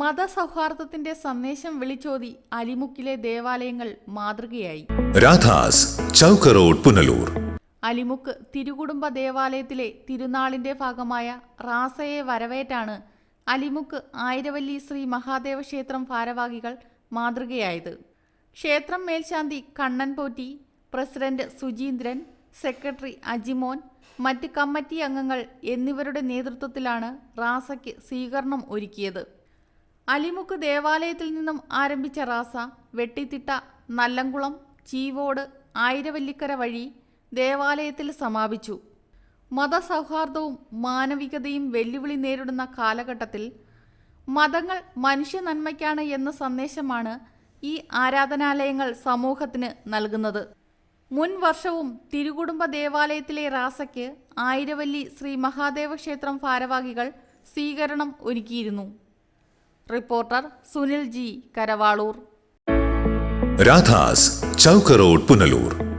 മതസൗഹാർദ്ദത്തിന്റെ സന്ദേശം വിളിച്ചോതി അലിമുക്കിലെ ദേവാലയങ്ങൾ മാതൃകയായി. രാധാസ് ചൗക്ക് റോഡ് പുനലൂർ. അലിമുക്ക് തിരുകുടുംബ ദേവാലയത്തിലെ തിരുനാളിന്റെ ഭാഗമായ റാസയെ വരവേറ്റാണ് അലിമുക്ക് ആയിരവല്ലി ശ്രീ മഹാദേവ ക്ഷേത്രം ഭാരവാഹികൾ മാതൃകയായത്. ക്ഷേത്രം മേൽശാന്തി കണ്ണൻ പോറ്റി പ്രസിഡന്റ് സുജീന്ദ്രൻ സെക്രട്ടറി അജിമോൻ മറ്റ് കമ്മിറ്റി അംഗങ്ങൾ എന്നിവരുടെ നേതൃത്വത്തിലാണ് റാസയ്ക്ക് സ്വീകരണം ഒരുക്കിയത്. അലിമുക്ക് ദേവാലയത്തിൽ നിന്നും ആരംഭിച്ച റാസ വെട്ടിത്തിട്ട നല്ലംകുളം ചീവോട് ആയിരവല്ലിക്കര വഴി ദേവാലയത്തിൽ സമാപിച്ചു. മതസൗഹാർദ്ദവും മാനവികതയും വെല്ലുവിളി നേരിടുന്ന കാലഘട്ടത്തിൽ മതങ്ങൾ മനുഷ്യ നന്മയ്ക്കാണ് എന്ന സന്ദേശമാണ് ഈ ആരാധനാലയങ്ങൾ സമൂഹത്തിന് നൽകുന്നത്. മുൻ വർഷവും തിരുകുടുംബ ദേവാലയത്തിലെ റാസയ്ക്ക് ആയിരവല്ലി ശ്രീ മഹാദേവ ക്ഷേത്രം ഭാരവാഹികൾ സ്വീകരണം ഒരുക്കിയിരുന്നു. Reporter Sunil G Karavalur. Radhas Chowk road Punalur.